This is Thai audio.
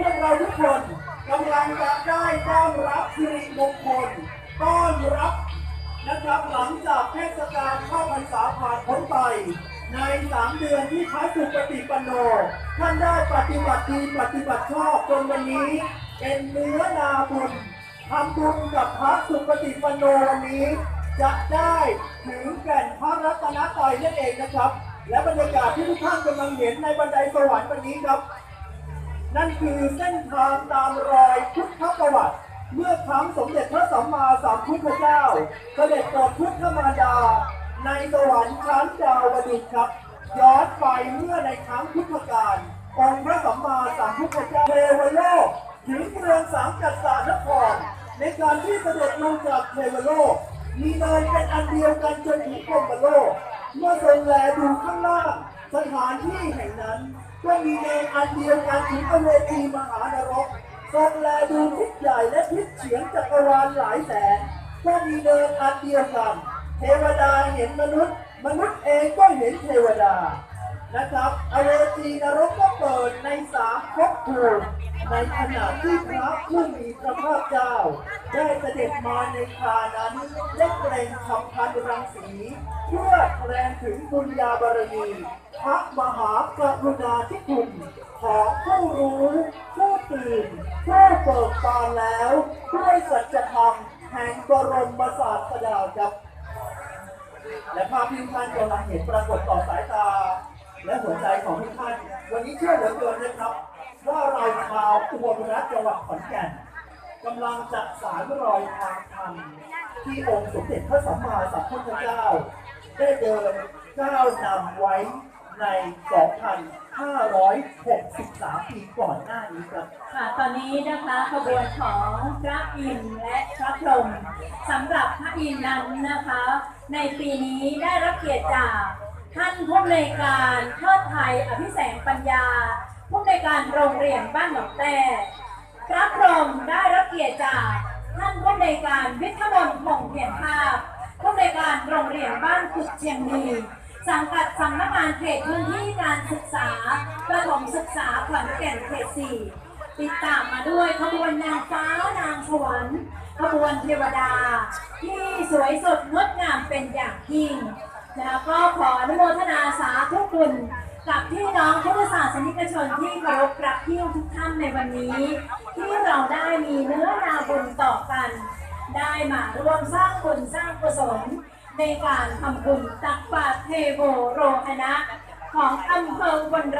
พวกเราทุกคนกำลังจะได้ต้อนรับสิริมงคล ต้อนรับนะครับหลังจากเทศกาลเข้าพรรษาผ่านพ้นไป ในสามเดือนที่พระสุปฏิปันโน ท่านได้ปฏิบัติดีปฏิบัติชอบจนวันนี้ เป็นเนื้อนาบุญทำบุญกับพระสุปฏิปันโนวันนี้ จะได้ถึงแก่นพระรัตนตรัยนั่นเองนะครับ และบรรยากาศที่ทุกท่านกำลังเห็นในบันไดสวรรค์วันนี้ครับ นั่นคือเส้นทางตามรอยพุทธประวัติ เมื่อครั้งสมเด็จพระสัมมาสัมพุทธเจ้าเสด็จโปรดพุทธมารดา ในสวรรค์ชั้นดาวดึงครับ ย้อนไปเมื่อในครั้งพุทธกาลองค์พระสัมมาสัมพุทธเจ้าเทวโลกถึงเมืองสามกัสสานคร ในการที่เสด็จลงจากเทวโลกมีเนินเป็นอันเดียวกันจนถึงพรมโลก เมื่อทรงแลดูข้างล่าง สถานที่แห่งนั้น ก็มีในอันเดียวกันถึงอเวทีมหานรกทรงแลดูทิศใหญ่และทิศเฉียงจักรวาลหลายแสนก็มีเนินอันเดียวกัน เทวดาเห็นมนุษย์ มนุษย์เองก็เห็นเทวดา นะครับอเวจีนรกก็เปิดในสามภพภูมิ ในขณะที่พระผู้มีพระภาคเจ้า ได้เสด็จมาในครานั้นได้เกรงคำพันรังสี เพื่อแสดงถึงบุญญาบารมีพระมหากรุณาธิคุณของผู้รู้ผู้ตื่นผู้เบิกบานแล้วด้วยสัจธรรมแห่งบรมศาสดาครับและภาพที่ท่านกำลังเห็นปรากฏต่อสายตา และหัวใจของทุกท่าน วันนี้เชื่อเหลือเกินนะครับ ว่าราชาวอุบลรัฐจังหวัดขอนแก่นกำลังจะสารรอยทางธรรมที่องค์สมเด็จพระสัมมาสัมพุทธเจ้า ได้เดินก้าวนำไว้ใน 2,563 ปีก่อนหน้านี้ครับ ค่ะ ตอนนี้นะคะขบวนของพระอินทร์และพระพรหมสำหรับพระอินทร์นั้นนะคะ ในปีนี้ได้รับเกียรติจากท่านผู้อำนวยการเทิดไทยอภิแสงปัญญา การโรงเรียนบ้านหนองแต่พระพรหมได้รับเกียรติจากท่านผู้อำนการวิทยมนต์หม่งเพียรภาพผู้อำนการโรงเรียนบ้านกุดเชียงมีสังกัดสำนักงานเขตพื้นที่การศึกษาประถมศึกษาขอนแก่นเขตสี่ติดตามมาด้วยขบวนนางฟ้านางสวรรค์ขบวนเทวดา ที่สวยสดงดงามเป็นอย่างยิ่งแล้วก็ขออนุโมทนาสาธุคุณ กับพี่น้องพุทธศาสนิกชนที่เคารพรักที่ทุกท่านในวันนี้ ที่เราได้มีเนื้อนาบุญต่อกัน ได้มาร่วมสร้างบุญสร้างกุศลในการทำบุญตักบาตรเทโวโรหณะของอำเภออุบนรา